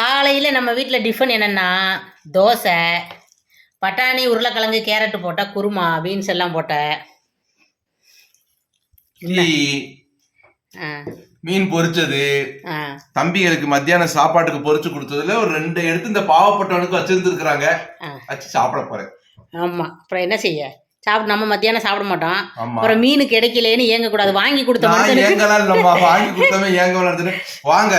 காலையில் நம்ம வீட்டில் டிஃபன் என்னென்னா தோசை பட்டாணி உருளைக்கிழங்கு கேரட்டு போட்ட குருமா பீன்ஸ் எல்லாம் போட்ட. மீன் பொரிச்சது தம்பிகளுக்கு மத்தியானம் சாப்பாட்டுக்கு பொரிச்சு கொடுத்ததுல ஒரு ரெண்டு எடுத்து இந்த பாவப்பட்டவனுக்கு வச்சிருந்துருக்காங்க ஆ. வச்சு சாப்பிட போறேன். ஆமாம் அப்புறம் என்ன செய்ய? சாப்பிட நம்ம மத்தியானம் சாப்பிட மாட்டோம். ஆமா. அப்புறம் மீன் கிடைக்கலேன்னு ஏங்கக்கூடாது. வாங்கி கொடுத்த வாங்கி கொடுத்தமே ஏங்க வாங்க.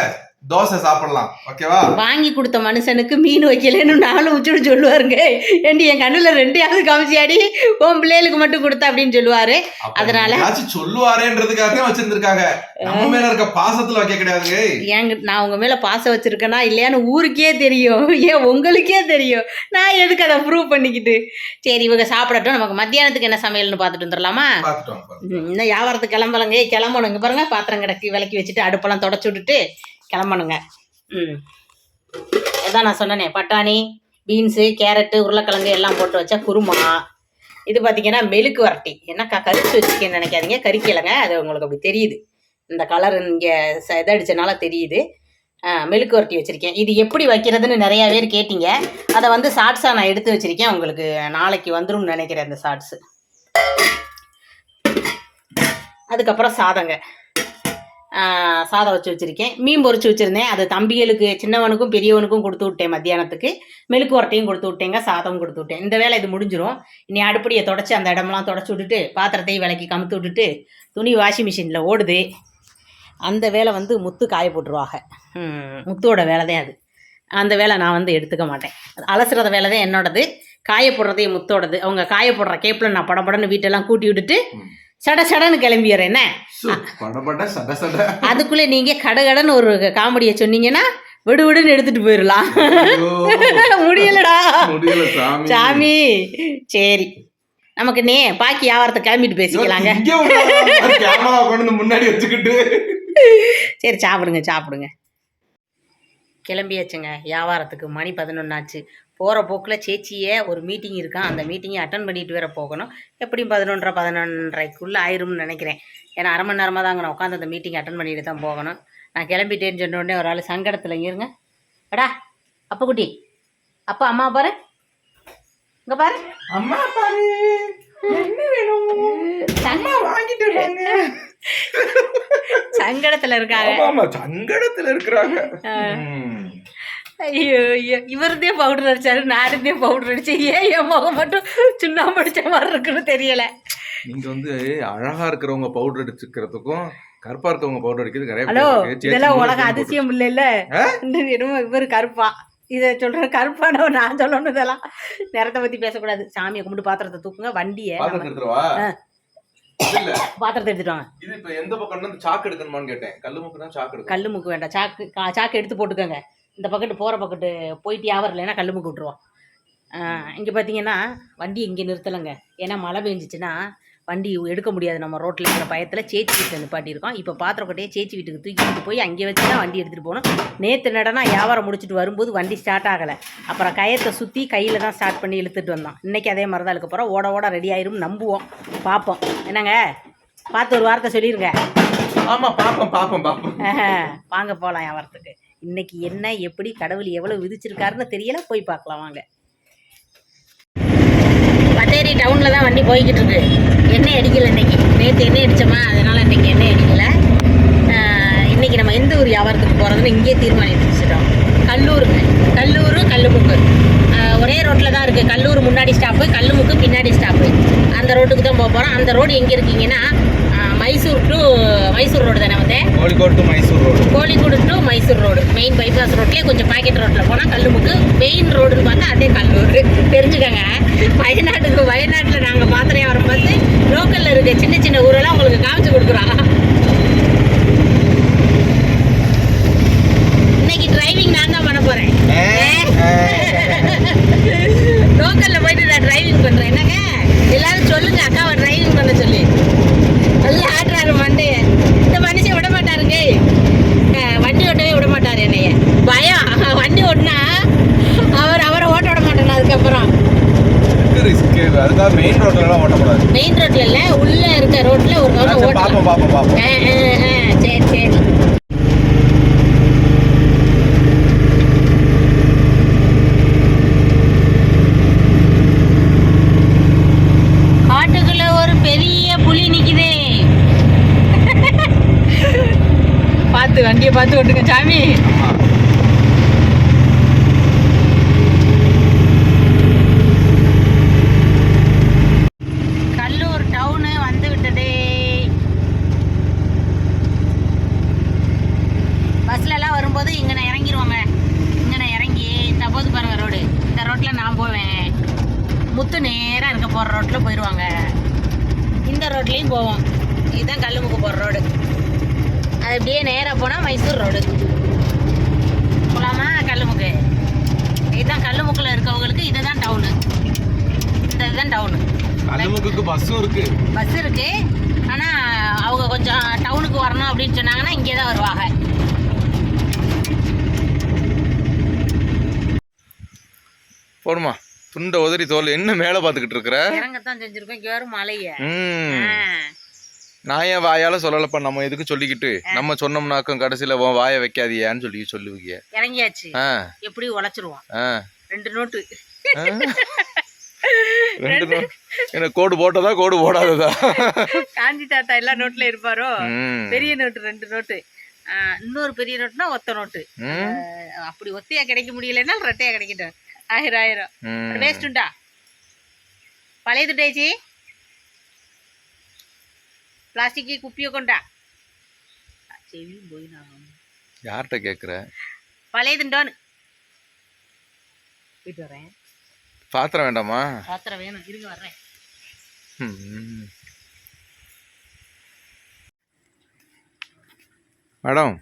தோசை சாப்பிடலாம். ஓகேவா? வாங்கி கொடுத்த மனுஷனுக்கு மீன் வைக்கலன்னு நானும் உச்சுடு சொல்லுவாருங்க. ஏண்டி என் கண்ணில் ரெண்டையாவது காமிச்சியாடி? உன் பிள்ளைகளுக்கு மட்டும் கொடுத்த அப்படின்னு சொல்லுவாரு. அதனால- சொல்லுவாரேன்றதுக்காக வச்சிருந்திருக்காங்க. நம்ம மேல இருக்க பாசத்துல வைக்க கிடையாதுங்க. ஏங்க நான் உங்க மேல பாசம் வச்சிருக்கேனா இல்லையான்னு ஊருக்கே தெரியும். ஏன் உங்களுக்கே தெரியும். நான் எதுக்கு அதை ப்ரூவ் பண்ணிக்கிட்டு? சரி இவங்க சாப்பிடட்டும். நமக்கு மத்தியானத்துக்கு என்ன சமையல்னு பார்த்துட்டு வந்துடலாமா இன்னும் வியாபாரத்துக்கு கிளம்பலங்க. இங்க பாருங்க பாத்திரம் கிடக்கி விளக்கி வச்சுட்டு அடுப்பெல்லாம் தொடச்சி விட்டுட்டு கிளம்பணுங்க. ம். இதான் நான் சொன்னனே பட்டாணி பீன்ஸு கேரட்டு உருளைக்கிழங்கு எல்லாம் போட்டு வச்சா குருமா. இது பார்த்தீங்கன்னா மெழுக்கு வரட்டி. என்னக்கா கரிச்சு வச்சுருக்கேன்னு நினைக்காதீங்க. கறிக்கலைங்க அது உங்களுக்கு அப்படி தெரியுது. இந்த கலர் இங்கே இதடிச்சனால தெரியுது. மெழுக்கு வரட்டி வச்சுருக்கேன். இது எப்படி வைக்கிறதுன்னு நிறையா பேர் கேட்டீங்க. அதை வந்து ஷார்ட்ஸாக நான் எடுத்து வச்சுருக்கேன். உங்களுக்கு நாளைக்கு வந்துரும்னு நினைக்கிறேன் அந்த ஷார்ட்ஸு அதுக்கப்புறம் சாதங்க. சாதம் வச்சு வச்சுருக்கேன். மீன் பொறிச்சு வச்சுருந்தேன். அது தம்பிகளுக்கு சின்னவனுக்கும் பெரியவனுக்கும் கொடுத்து விட்டேன் மத்தியானத்துக்கு. மெழுக்கு வரட்டையும் கொடுத்து விட்டேங்க சாதம் கொடுத்து விட்டேன். இந்த வேலை இது முடிஞ்சிடும் இனி அடுப்படியை தொடச்சி அந்த இடமெல்லாம் தொடச்சி விட்டுட்டு பாத்திரத்தையும் விலக்கி கமுத்து விட்டுட்டு துணி வாஷிங் மிஷினில் ஓடுது. அந்த வேலை வந்து முத்து காய போட்டுருவாங்க. முத்துவோட முத்தோட வேலை தான் அது. அந்த வேலை நான் வந்து எடுத்துக்க மாட்டேன். அலசுறத வேலை தான் என்னோடது. காய போடுறதே முத்தோடது. அவங்க காய போடுற கேப்பில் நான் படபடன்னு வீட்டெல்லாம் கூட்டி விட்டுட்டு சட சடன்னு கிளம்பிடுறேன் என்ன? அதுக்குள்ளே நீங்கள் கடகடன்னு ஒரு காமெடியை சொன்னீங்கன்னா விடு விடுன்னு எடுத்துட்டு போயிடலாம் முடியலடா. முடியல சாமி. சரி. நமக்கு நே பாக்கி வியாபாரத்தை கிளம்பிட்டு பேசிக்கலாங்க. முன்னாடி வச்சுக்கிட்டு. சரி சாப்பிடுங்க சாப்பிடுங்க. கிளம்பியாச்சுங்க வியாபாரத்துக்கு மணி பதினொன்னாச்சு. போகிற போக்கில் சேச்சியே ஒரு மீட்டிங் இருக்கான். அந்த மீட்டிங்கை அட்டன் பண்ணிட்டு வேற போகணும். எப்படியும் பதினொன்றரை பதினொன்றரைக்குள்ளே ஆயிரும்னு நினைக்கிறேன். ஏன்னா அரை மணி நேரமாக தாங்க நான் உட்காந்து அந்த மீட்டிங் அட்டன் பண்ணிட்டு தான் போகணும். நான் கிளம்பிட்டேன்னு சொன்ன உடனே ஒரு ஆள் சங்கடத்தில் இருங்க. எடா அப்பா குட்டி. அப்பா அம்மா பாரு. இங்கே பாரு. அம்மா பாரு. என்ன வேணும்? அம்மா வாங்கிட்டு வாங்க. சங்கடத்தில் இருக்காங்க. ஆமா, சங்கடத்துல இருக்கிறாங்க. ஐயோ ஐயோ. இவருதே பவுடர் அடிச்சாரு நானுதே பவுடர் அடிச்சேன் ஏன் என் முகம் மட்டும் சுண்ணாம்பு அடிச்ச மாதிரி இருக்குன்னு தெரியல. நீங்க வந்து அழகா இருக்கிறவங்க பவுடர் அடிச்சுக்கிறதுக்கும் கருப்பா இருக்கவங்க பவுடர் அடிக்கிறது நிறைய. இதெல்லாம் உலக அதிசயம் ஆ? இன்னும் என்னமோ இவர் கருப்பா. இதை சொல்கிறேன் கருப்பானவ நான் சொல்லணும் இதெல்லாம். நிறத்தை பற்றி பேசக்கூடாது. சாமியை கும்பிட்டு பாத்திரத்தை தூக்குங்க. வண்டியை பாத்திரத்தை. இல்ல. எடுத்துட்டு வாங்க. இது இப்ப எந்த பக்கம் இருந்து சாக்கு எடுக்கணுமான்னு கேட்டேன். கல்லு முக்கு தான் சாக்கு எடுக்கணும். கல் முக்கு வேண்டாம். சாக்கு சாக்கு எடுத்து போட்டுக்கோங்க. இந்த பக்கத்து போகிற பக்கத்து போயிட்டு யாவர் இல்லைன்னா கல் முக்கு விட்ருவோம் இங்கே பார்த்தீங்கன்னா வண்டி இங்கே நிறுத்தலைங்க. ஏன்னா மழை பெஞ்சிச்சுன்னா வண்டி எடுக்க முடியாது. நம்ம ரோட்டில் இருக்கிற பயத்தில் சேச்சி வீட்டில் நிப்பாட்டியிருக்கோம். இப்போ பாத்திரக்கொட்டையை சேச்சி வீட்டுக்கு தூக்கிட்டு போய் அங்கே வச்சு தான் வண்டி எடுத்துகிட்டு போகணும். நேற்று நடனா வியாபாரம் முடிச்சுட்டு வரும்போது வண்டி ஸ்டார்ட் ஆகலை. அப்புறம் கயத்தை சுற்றி கையில் தான் ஸ்டார்ட் பண்ணி இழுத்துட்டு வந்தோம். இன்றைக்கி அதே மாதிரி தான் இருக்க போகிறோம் ஓட ஓட ரெடி ஆயிரும் நம்புவோம். பார்ப்போம். என்னங்க? பார்த்து ஒரு வார்த்தை சொல்லிடுங்க ஆமா பாப்போம் பாப்போம் பாப்போம் ஆஹா, வாங்க போகலாம் வியாபாரத்துக்கு. இன்னைக்கு என்ன எப்படி கடவுள் எவ்வளோ விதிச்சிருக்காருன்னு தெரியல போய் பார்க்கலாம் வாங்க. பத்தேரி டவுனில் தான் வண்டி போய்கிட்டு இருக்கு. எண்ணெய் அடிக்கல இன்னைக்கு. நேற்று எண்ணெய் அடித்தோமா அதனால் இன்னைக்கு எண்ணெய் அடிக்கல. ஆஹ், இன்னைக்கு நம்ம எந்த ஊர் வியாபாரத்துக்கு போகிறதுன்னு இங்கேயே தீர்மானித்து வச்சுட்டோம். கல்லூருங்க கல்லூர் கல்லுமுக்கு. ஒரே ரோட்டில் தான் இருக்குது கல்லூர் முன்னாடி ஸ்டாப்பு கல்லுமுக்கு பின்னாடி ஸ்டாப்பு அந்த ரோட்டுக்கு தான் போக போகிறோம் அந்த ரோடு எங்கே இருக்கீங்கன்னா மைசூர் டு மைசூர் ரோடு தானே வந்தேன் Kozhikode to Mysore road Kozhikode to Mysore road main bypass ரோட்லேயே கொஞ்சம் பாக்கெட் ரோட்டில் போனால் கல்லுமுக்கு மெயின் ரோடுன்னு பார்த்தா அதே கல்லூர். தெரிஞ்சுக்கங்க. வயநாட்டுக்கு வயநாட்டில் நாங்கள் பாத்திரம் வரும் பார்த்து லோக்கலில் இருக்க சின்ன சின்ன ஊரெல்லாம் உங்களுக்கு காமிச்சு கொடுக்குறோம். இன்னைக்கு டிரைவிங் நான் தான் பண்ண போகிறேன் லோக்கலில் போயிட்டு நான் டிரைவிங் பண்ணுறேன் என்னங்க? எல்லாரும் சொல்லுங்க அக்காவை டிரைவிங் பண்ண சொல்லி. நல்லா ஆட்டுறாரு மண்டையை. இந்த மனுஷன் விட மாட்டாருங்க. வண்டி ஓட்டவே விட மாட்டார் என்னைய. பயம். வண்டி ஓட்டினா அவர் அவரை ஓட்ட விட மாட்டேன் அதுக்கப்புறம். மெயின் ரோட்லலாம் ஓட்டக்கூடாது. மெயின் ரோட்ல இல்ல உள்ள இருக்க ரோட்ல ஒரு கவனம் ஓட்டலாம். சரி சரி. வண்டியை பார்த்து சாமி கல்லூர் டவுனு வந்து விட்டது பஸ்ல எல்லாம் வரும்போது இங்கே நான் இறங்கிடுவாங்க இங்கே நான் இறங்கி இந்த போது பாருங்க ரோடு இந்த ரோட்டில் நான் போவேன் முத்து நேராக இருக்க போகிற ரோட்டில் போயிடுவாங்க இந்த ரோட்லேயும் போவோம் இதுதான் கல்லுமுக்கு போகிற ரோடு அது அப்படியே நேராக போனால் மைசூர் ரோடு போகலாமா கல்லுமுக்கு இதுதான் கல்லுமுக்கில் இருக்கவங்களுக்கு இதுதான் டவுனு இதுதான் டவுனு கல்லுமுக்கு பஸ்ஸும் இருக்கு. பஸ் இருக்கு. ஆனால் அவங்க கொஞ்சம் டவுனுக்கு வரணும் அப்படின்னு சொன்னாங்கன்னா இங்கே தான் வருவாங்க. போடுமா துண்டை உதறி தோல். என்ன மேலே பார்த்துக்கிட்டு இருக்கிற? இறங்கத்தான் செஞ்சிருக்கோம். இங்கே வரும் மலைய நான் ஏன் வாயால சொல்லலப்பா. நம்ம எதுக்கு சொல்லிக்கிட்டு? நம்ம சொன்னோம்னாக்கும் கடைசியில உன் வாயை வைக்காதியான்னு சொல்லி சொல்லுவீங்க. இறங்கியாச்சு. எப்படி உழைச்சிருவோம். ரெண்டு நோட்டு. ரெண்டு. கோடு போட்டதா கோடு போடாததா? காந்தி தாத்தா எல்லா நோட்ல இருப்பாரோ. பெரிய நோட்டு ரெண்டு நோட்டு. இன்னொரு பெரிய நோட்டுனா ஒத்த நோட்டு. அப்படி ஒத்தையா கிடைக்க முடியலன்னா ரெட்டையா கிடைக்கட்டும். ஆயிரம் ஆயிரம். ம். வேஸ்ட் உண்டா? பழைய துட்டேச்சி பிளாஸ்டிக் குப்பியை கொண்டா? செவி போய் நான் யார்கிட்ட கேக்குற? பழைய துண்டோன்னு போயிட்டு வரேன். பாத்திரம் வேண்டாமா? பாத்திரம் வேணும். இருங்க வர்றேன். மேடம்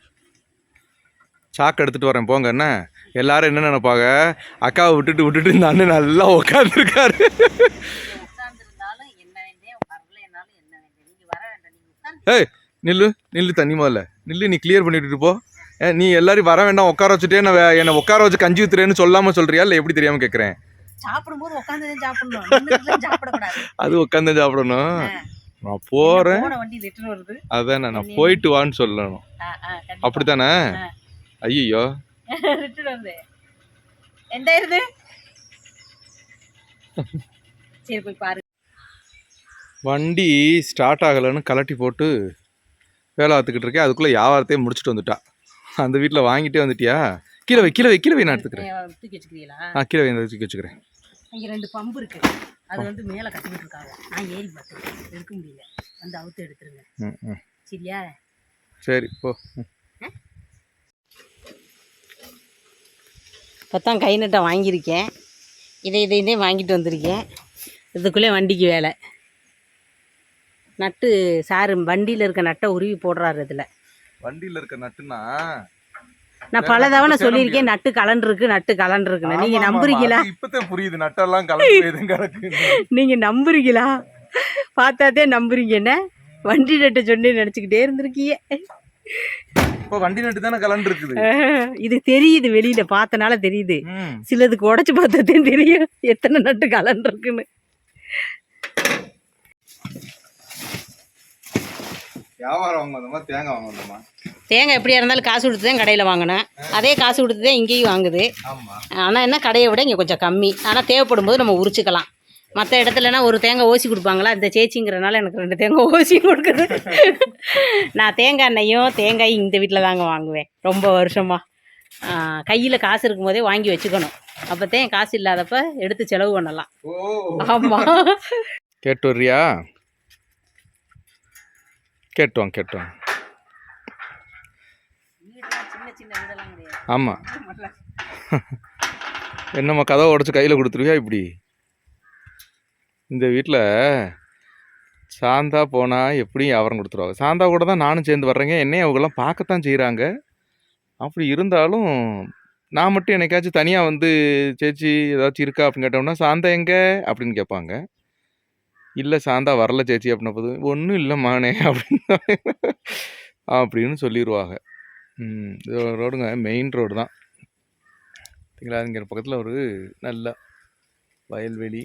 சாக்கு எடுத்துட்டு வரேன். போங்க என்ன? எல்லாரும் என்ன நினைப்பாங்க? அக்காவை விட்டுட்டு விட்டுட்டு இந்த அண்ணன் நல்லா உட்காந்துருக்காரு ஏய் நில்லு நில்லு தண்ணி முதல்ல. நில்லு நீ கிளியர் பண்ணிட்டு போ. நீ எல்லாரும் வர வேண்டாம் உட்கார வச்சுட்டே நான் என்னை உட்கார வச்சு கஞ்சி ஊத்துறேன்னு சொல்லாம சொல்றியா? இல்லை எப்படி தெரியாம கேட்குறேன் சாப்பிடும்போது உட்காந்து தான் சாப்பிடணும் சாப்பிடக்கூடாது. அது உட்காந்து சாப்பிடணும். நான் போறேன். அதான் நான் போயிட்டு வான்னு சொல்லணும். அப்படித்தானே. ஐயோ எந்த இருது சரி போய் பாரு. வண்டி ஸ்டார்ட் ஆகலைன்னு கலட்டி போட்டு வேலை பார்த்துக்கிட்டு இருக்கேன். அதுக்குள்ளே வியாபாரத்தையே முடிச்சுட்டு வந்துட்டா. அந்த வீட்டில் வாங்கிட்டே வந்துட்டியா? கீழே வை கீழே வை கீழே வை நான் எடுத்துக்கிறேன். ஆ கீழே வை தூக்கி வச்சுக்கிறேன். இங்க ரெண்டு பம்பு இருக்கு. அது வந்து மேல கட்டிக்கிட்டு இருக்காங்க. நான் ஏறி பார்த்தேன். எடுக்க முடியல. வந்து அவுத்து எடுத்துருங்க. சரியா? சரி போ. இப்போ தான் கை நட்டை வாங்கியிருக்கேன். இதை இதை இதே வாங்கிட்டு வந்திருக்கேன். இதுக்குள்ளே வண்டிக்கு வேலை. நட்டு சாரு வண்டியில் இருக்க நட்டை உருவி போடுறாரு இதில். வண்டியில் இருக்க நட்டுனா நான் பல தவணை சொல்லியிருக்கேன் நட்டு கலண்டு இருக்கு நட்டு கலண்டு இருக்குன்னு நீங்கள் நம்புறீங்களா? இப்பதான் புரியுது நட்டெல்லாம் கலந்து நீங்கள் நம்புறீங்களா? பார்த்தாதே நம்புறீங்கன்னு வண்டி நட்டை சொன்னே நினச்சிக்கிட்டே இருந்திருக்கீங்க. இப்போ வண்டி நட்டு தானே கலண்டு இருக்குது இது தெரியுது வெளியில பார்த்தனால தெரியுது. சிலதுக்கு உடச்சி பார்த்ததே தெரியும் எத்தனை நட்டு கலண்டு இருக்குன்னு வியாபாரம் வாங்க வந்தோமா தேங்காய் வாங்க வந்தோமா தேங்காய் எப்படியா இருந்தாலும் காசு கொடுத்து தான் கடையில் வாங்கினேன். அதே காசு கொடுத்து தான் இங்கேயும் வாங்குது. ஆமா. ஆனால் என்ன கடையை விட இங்கே கொஞ்சம் கம்மி. ஆனால் தேவைப்படும் போது நம்ம உரிச்சுக்கலாம். மற்ற இடத்துலனா ஒரு தேங்காய் ஓசி கொடுப்பாங்களா? இந்த சேச்சிங்கிறனால எனக்கு ரெண்டு தேங்காய் ஓசி கொடுக்குது. நான் தேங்காய் எண்ணெயும் தேங்காய் இந்த வீட்டில் தாங்க வாங்குவேன். ரொம்ப வருஷமாக கையில் காசு இருக்கும்போதே வாங்கி வச்சுக்கணும். அப்போ தான் காசு இல்லாதப்ப எடுத்து செலவு பண்ணலாம். ஓ. ஆமாம் கேட்டு வர்றியா? கேட்டு வாங்க கேட்டு வாங்க ஆமாம் என்னம்மா கதவை உடச்சி கையில் கொடுத்துருவியா இப்படி? இந்த வீட்டில் சாந்தா போனால் எப்படியும் வியாபாரம் கொடுத்துருவாங்க. சாந்தா கூட தான் நானும் சேர்ந்து வர்றேங்க. என்னையும் அவங்களாம் பார்க்கத்தான் செய்கிறாங்க அப்படி இருந்தாலும் நான் மட்டும் என்னைக்காச்சும் தனியாக வந்து சேச்சி ஏதாச்சும் இருக்கா? அப்படின்னு கேட்டோம்னா சாந்தா எங்கே? அப்படின்னு கேட்பாங்க. இல்லை சாந்தா வரல சேச்சி அப்படின்ன போது ஒன்றும் இல்லை மானே அப்படின்னு அப்படின்னு சொல்லிடுவாங்க இது ரோடுங்க மெயின் ரோடு தான். சரிங்களா இங்கே பக்கத்தில் ஒரு நல்ல வயல்வெளி.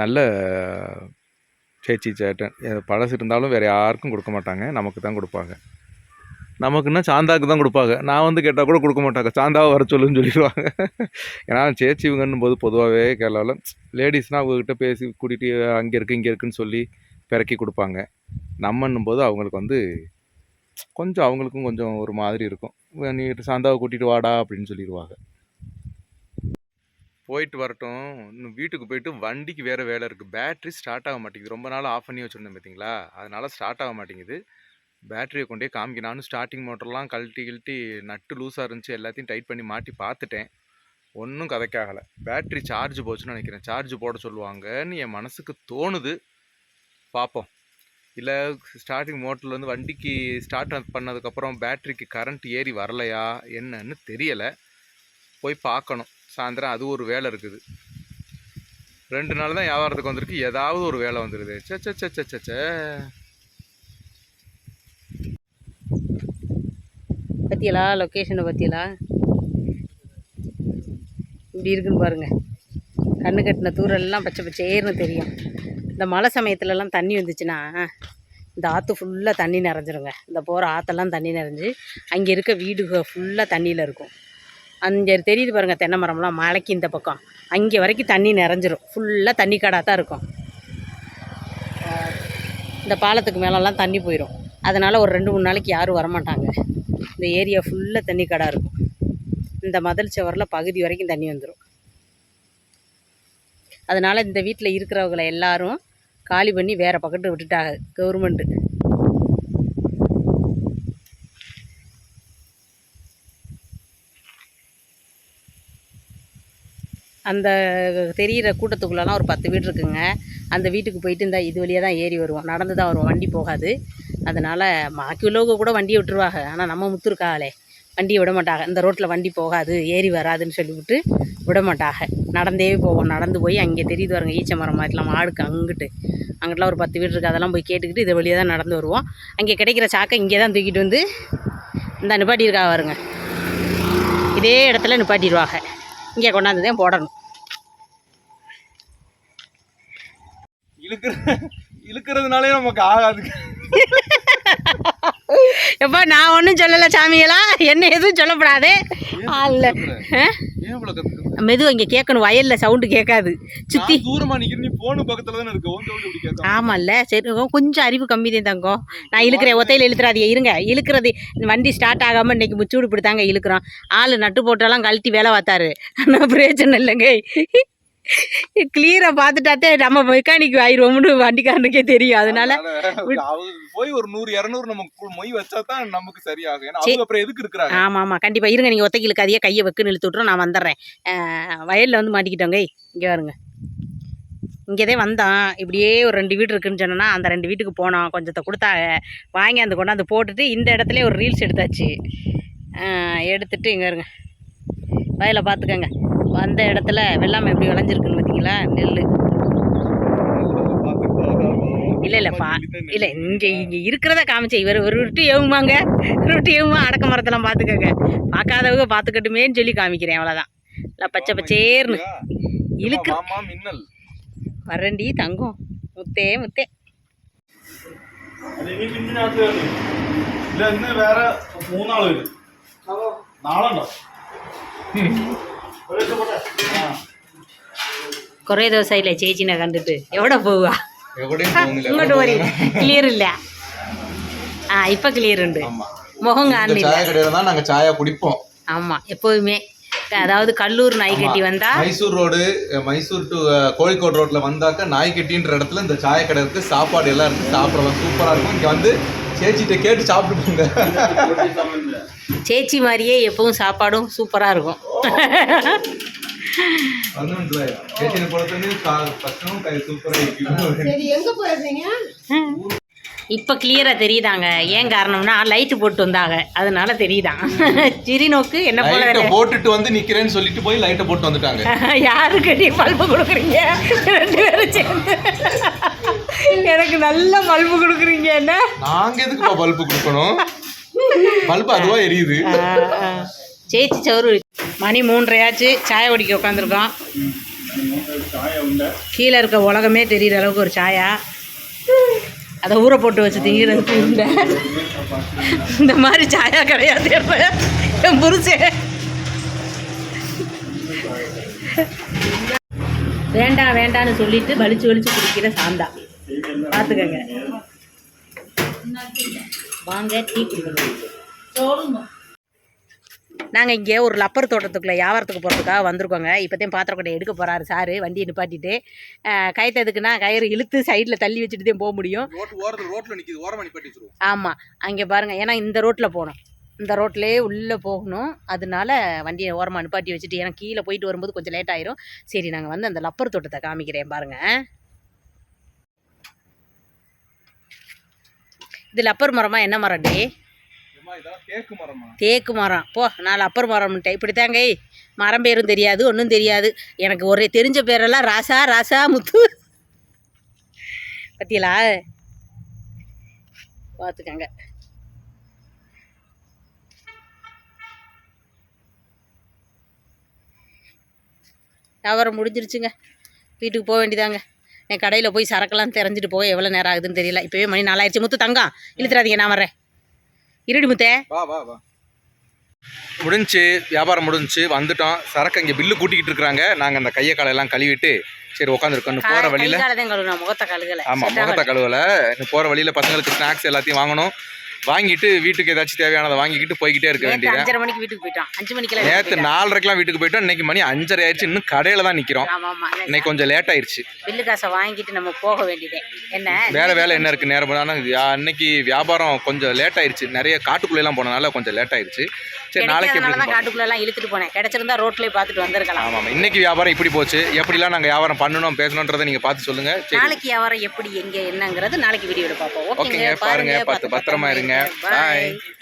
நல்ல சேச்சி சேட்டன். பழசு இருந்தாலும் வேறு யாருக்கும் கொடுக்க மாட்டாங்க. நமக்கு தான் கொடுப்பாங்க. நமக்குன்னா சாந்தாக்கு தான் கொடுப்பாங்க. நான் வந்து கேட்டால் கூட கொடுக்க மாட்டாங்க. சாந்தாவை வர சொல்லுன்னு சொல்லிடுவாங்க. ஏன்னா சேச்சி இவங்கன்னும் போது பொதுவாகவே கேரளாவில் லேடிஸ்னால் அவங்கக்கிட்ட பேசி கூட்டிகிட்டு அங்கே இருக்குது இங்கே இருக்குன்னு சொல்லி பிறக்கி கொடுப்பாங்க. நம்மன்னும் போது அவங்களுக்கு வந்து கொஞ்சம் அவங்களுக்கும் கொஞ்சம் ஒரு மாதிரி இருக்கும். நீ சாந்தாவை கூட்டிகிட்டு வாடா அப்படின்னு சொல்லிடுவாங்க. போயிட்டு வரட்டும். இன்னும் வீட்டுக்கு போயிட்டு வண்டிக்கு வேறு வேலை இருக்குது பேட்ரி ஸ்டார்ட் ஆக மாட்டேங்குது. ரொம்ப நாள் ஆஃப் பண்ணி வச்சுருந்தேன் பார்த்தீங்களா அதனால் ஸ்டார்ட் ஆக மாட்டேங்குது. பேட்டரியை கொண்டே காமிக்க நானும் ஸ்டார்டிங் மோட்டர்லாம் கழட்டி கிழட்டி நட்டு லூஸாக இருந்துச்சு. எல்லாத்தையும் டைட் பண்ணி மாட்டி பார்த்துட்டேன். ஒன்றும் கதைக்காகலை. பேட்ரி சார்ஜ் போச்சுன்னு நினைக்கிறேன். சார்ஜ் போட சொல்லுவாங்கன்னு என் மனசுக்கு தோணுது. பார்ப்போம். இல்லை ஸ்டார்டிங் மோட்டர்லேருந்து வண்டிக்கு ஸ்டார்ட் பண்ணதுக்கப்புறம் பேட்டரிக்கு கரண்ட் ஏறி வரலையா என்னன்னு தெரியலை. போய் பார்க்கணும். சாயந்தரம் அது ஒரு வேலை இருக்குது. ரெண்டு நாள் தான் வியாபாரத்துக்கு வந்திருக்கு. ஏதாவது ஒரு வேலை வந்துடுது சே சே சே சே சே. பற்றியலா லொக்கேஷனை பற்றியலா இப்படி இருக்குன்னு பாருங்க. கண்ணு கட்டின தூரெல்லாம் பச்சை பச்சேர்னு தெரியும். இந்த மழை சமயத்துலலாம் தண்ணி வந்துச்சுன்னா இந்த ஆற்று ஃபுல்லாக தண்ணி நிறைஞ்சிருங்க. இந்த போகிற ஆற்றெல்லாம் தண்ணி நிறைஞ்சு அங்கே இருக்க வீடு ஃபுல்லாக தண்ணியில் இருக்கும். அங்கே தெரியுது பாருங்கள் தென்னை மரம்லாம் மலைக்கு இந்த பக்கம். அங்கே வரைக்கும் தண்ணி நிறைஞ்சிரும். ஃபுல்லாக தண்ணி காடாக தான் இருக்கும். இந்த பாலத்துக்கு மேலெல்லாம் தண்ணி போயிடும் அதனால் ஒரு ரெண்டு மூணு நாளைக்கு யாரும் வரமாட்டாங்க. இந்த ஏரியா ஃபுல்லாக தண்ணி கடை இருக்கும். இந்த மதில் சுவரில் பகுதி வரைக்கும் தண்ணி வந்துடும் அதனால் இந்த வீட்டில் இருக்கிறவங்களை எல்லாரும் காலி பண்ணி வேறு பக்கத்து விட்டுட்டாங்க கவர்மெண்ட்டு அந்த தெரிகிற கூட்டத்துக்குள்ளலாம் ஒரு பத்து வீடு இருக்குங்க. அந்த வீட்டுக்கு போயிட்டு இந்த இது வழியாக தான் ஏறி வருவோம். நடந்து தான் வருவோம். வண்டி போகாது. அதனால் பாக்கி உள்ளவங்க கூட வண்டியை விட்டுருவாங்க. ஆனால் நம்ம முத்துருக்காளே. வண்டியை விட மாட்டாங்க. இந்த ரோட்டில் வண்டி போகாது ஏறி வராதுன்னு சொல்லிவிட்டு விட மாட்டாங்க. நடந்தே போவோம். நடந்து போய் அங்கே தெரியுது வருங்க ஈச்ச மரம் மாதிரிலாம் மாடுக்கு அங்கிட்டு. அங்கிட்டலாம் ஒரு பத்து வீடு இருக்குது அதெல்லாம் போய் கேட்டுக்கிட்டு இதை வழியாக தான் நடந்து வருவோம். அங்கே கிடைக்கிற சாக்கை இங்கே தான் தூக்கிட்டு வந்து இந்த நிப்பாட்டியிருக்கா வருங்க இதே இடத்துல நிப்பாட்டிடுவாங்க. இங்கே கொண்டாந்து தான் போடணும். இழுக்கிற இழுக்கிறதுனாலே நமக்கு ஆகாது. எப்பா நான் ஒன்றும் சொல்லலை சாமிகளா? என்ன எதுவும் சொல்லப்படாது. அல்ல ஏன் இவ்வளோ கத்துக்க மெது இங்கே கேட்கணும் வயலில் சவுண்டு கேட்காது. சுற்றி ஆமாம்ல சரி கொஞ்சம் அறிவு கம்மி தான் தங்கம். நான் இழுக்கிறேன் ஒத்தையில் இழுத்துறாதீங்க. இருங்க. இழுக்கிறது வண்டி ஸ்டார்ட் ஆகாமல் இன்னைக்கு முச்சூடு இப்படி தாங்க இழுக்கிறோம் ஆள் நட்டு போட்டெல்லாம் கழட்டி வேலை பார்த்தாரு. ஆனால் பிரயோஜனம் இல்லைங்க. கிளியரை பார்த்துட்டாத்தே நம்ம மெக்கானிக் ஆயிடுவோம்னு வண்டிக்காரனுக்கே தெரியும். அதனால போய் ஒரு நூறு இருநூறு நம்ம கு- மொய் வச்சா தான் நமக்கு சரியாகும். ஏன்னா அப்புறம் எதுக்கு இருக்கிறாங்க? ஆமாம் ஆமாம் கண்டிப்பாக இருங்க நீங்கள் ஒத்தைக்கு இழுக்காதியே கையை வெக்குன்னு இழுத்து விட்றோம் நான் வந்துடுறேன். வயலில் வந்து மாட்டிக்கிட்டோங்க இங்கே பாருங்க. இங்கே தான் வந்தான். இப்படியே ஒரு ரெண்டு வீடு இருக்குன்னு சொன்னோன்னா அந்த ரெண்டு வீட்டுக்கு போனோம் கொஞ்சத்தை கொடுத்தாங்க. வாங்கி அந்த கொண்டாந்து போட்டுட்டு இந்த இடத்துல ஒரு ரீல்ஸ் எடுத்தாச்சு. எடுத்துட்டு இங்கே இருங்க. வயலை பார்த்துக்கங்க. அந்த இடத்துல வெள்ளாமை எப்படி விளைஞ்சிருக்குன்னு பார்த்தீங்களா நெல் இல்லை இல்லை பா இல்லை இங்கே இங்கே இருக்கிறத காமிச்ச இவர் ஒரு விட்டு ஏவுமாங்க விட்டு ஏவுமா அடக்க மரத்தெல்லாம் பார்த்துக்கங்க பார்க்காதவங்க பார்த்துக்கட்டுமேன்னு சொல்லி காமிக்கிறேன் அவ்வளோதான் இல்லை பச்சை பச்சேர்னு இழுக்கு மாமா மின்னல் வரண்டி தங்கம் முத்தே முத்தே അത് ഇനി പിന്നിനകത്ത് കയറി ഇല്ല ഇന്ന് വേറെ മൂന്നാള് വരും നാളെ ഉണ്ടോ കുറേ ദിവസമായില്ലേ ചേച്ചിനെ കണ്ടിട്ട് എവിടെ പോവുക ഇങ്ങോട്ട് പോരി ക്ലിയർ ഇല്ല ஆ இப்போ கிளியர் உண்டு முகம் காணல. சாய கடையில தான் நாங்க சாயா குடிப்போம். ஆமா எப்பவுமே அதாவது கல்லூர் நாய்க்கட்டி வந்தா மைசூர் ரோடு மைசூர் டு கோழிக்கோடு ரோட்ல வந்தாக்க நாய்க்கட்டின்ற இடத்துல இந்த சாய கடை இருக்கு. சாப்பாடு எல்லாம் இருக்கு. சாப்பிடலாம் சூப்பரா இருக்கும். இங்க வந்து சேச்சிட்ட கேட்டு சாப்பிட்டு சேச்சி மாதிரியே எப்பவும் சாப்பாடும் சூப்பரா இருக்கும். இப்போ கிளியராக தெரியுதாங்க. ஏன் காரணம்னா லைட்டு போட்டு வந்தாங்க. அதனால தெரியுதான். சிறிநோக்கு என்ன போல போட்டுட்டு வந்து நிக்கிறேன்னு சொல்லிட்டு போய் லைட்டை போட்டு வந்துட்டாங்க. யாருக்கு நீ பல்பு கொடுக்குறீங்க? ரெண்டு பேரும் சேர்ந்து. எனக்கு நல்ல பல்பு கொடுக்குறீங்க என்ன? நாங்க எதுக்கு பல்பு கொடுக்கணும்? பல்பு அதுவா எரியுது. சேச்சி சவுரு. மணி மூன்றையாச்சு சாயை குடிக்க உட்காந்துருக்கோம் கீழே இருக்க உலகமே தெரியிற அளவுக்கு ஒரு சாயா. அதை ஊற போட்டு வச்சு திங்கிறதுக்கு இல்லை. இந்த மாதிரி சாயா கிடையாது என் புருஷே. வேண்டாம் வேண்டாம்னு சொல்லிட்டு வலிச்சு வலிச்சு குடிக்கிற சாந்தா. பார்த்துக்கங்க வாங்க டீ குடிக்கணும். நாங்கள் இங்கே ஒரு லப்பர் தோட்டத்துக்குள்ளே வியாபாரத்துக்கு போகிறதுக்காக வந்திருக்கோங்க. இப்போத்தையும் பாத்திரம் கொண்டை எடுக்க போகிறாரு சாரு வண்டியை நிப்பாட்டிட்டு. கயிற்று எதுக்குன்னா கயிறு இழுத்து சைடில் தள்ளி வச்சுட்டு தான் போக முடியும். ஆமாம் அங்கே பாருங்கள் ஏன்னா இந்த ரோட்டில் போகணும். இந்த ரோட்லேயே உள்ளே போகணும். அதனால வண்டியை ஓரமாக நிப்பாட்டி வச்சுட்டு ஏன்னா கீழே போயிட்டு வரும்போது கொஞ்சம் லேட் ஆயிரும். சரி நாங்கள் வந்து அந்த லப்பர் தோட்டத்தை காமிக்கிறேன் பாருங்கள் இது லப்பர் மரமா என்ன மரம் டி இதெல்லாம் தேக்கு மரம்? போ நாலு அப்பர் மரம்ட்டேன் இப்படி தாங்க மரம் பேரும் தெரியாது ஒன்றும் தெரியாது. எனக்கு ஒரே தெரிஞ்ச பேரெல்லாம் ராசா ராசா முத்து. பத்தியலா? பார்த்துக்கங்க வியாபாரம் முடிஞ்சிருச்சுங்க. வீட்டுக்கு போக வேண்டியதாங்க. என் கடையில் போய் சரக்கெல்லாம் தெரிஞ்சுட்டு போக எவ்வளோ நேரம் ஆகுதுன்னு தெரியல. இப்போவே மணி நாலாயிடுச்சு. முத்து தங்கம் இழுத்துறாதீங்க நான் வரேன் இருடி முத்தே. வா வா வா. முடிஞ்சுச்சு வியாபாரம் முடிஞ்சுச்சு வந்துட்டோம். சரக்கு இங்கே பில்லு கூட்டிக்கிட்டு இருக்கிறாங்க. நாங்கள் அந்த கையை காலையெல்லாம் கழுவிட்டு சரி உட்காந்துருக்கோம் போகிற வழியில் ஆமாம் முகத்தை கழுவல. போகிற வழியில் பசங்களுக்கு ஸ்நாக்ஸ் எல்லாத்தையும் வாங்கணும். வாங்கிட்டு வீட்டுக்கு ஏதாச்சும் தேவையானதை வாங்கிக்கிட்டு போய்கிட்டே இருக்க வேண்டியது அஞ்சரை மணிக்கு வீட்டுக்கு போயிட்டோம். அஞ்சு மணிக்கெல்லாம் நேற்று. நாலரைக்கெல்லாம் வீட்டுக்கு போயிட்டோம். இன்னைக்கு மணி அஞ்சரை ஆயிடுச்சு. இன்னும் கடையில் தான் நிற்கிறோம் இன்னைக்கு கொஞ்சம் லேட் ஆயிடுச்சு. பில்லு காசை வாங்கிட்டு நம்ம போக வேண்டியதே. என்ன? வேற வேலை என்ன இருக்கு? நேரம் ஆனால் அன்னைக்கு வியாபாரம் கொஞ்சம் லேட் ஆயிடுச்சு. நிறைய காட்டுக்குள்ள எல்லாம் போனனால கொஞ்சம் லேட் ஆயிடுச்சு. சரி நாளைக்கு எப்படி காட்டுக்குள்ள எல்லாம் இழுத்துட்டு போனேன். கிடைச்சிருந்தா ரோட்லயே பார்த்துட்டு வந்திருக்கலாம். ஆமாம் இன்னைக்கு வியாபாரம் இப்படி போச்சு. எப்படிலாம் நாங்கள் வியாபாரம் பண்ணணும் பேசணுன்றதை நீங்கள் பார்த்து சொல்லுங்க. சரி. நாளைக்கு வியாபாரம் எப்படி எங்க என்னங்கிறது நாளைக்கு வீடியோல பார்ப்போம். ஓகேங்க, பாருங்க, பார்த்து பத்திரமா இருங்க. பாய் Bye.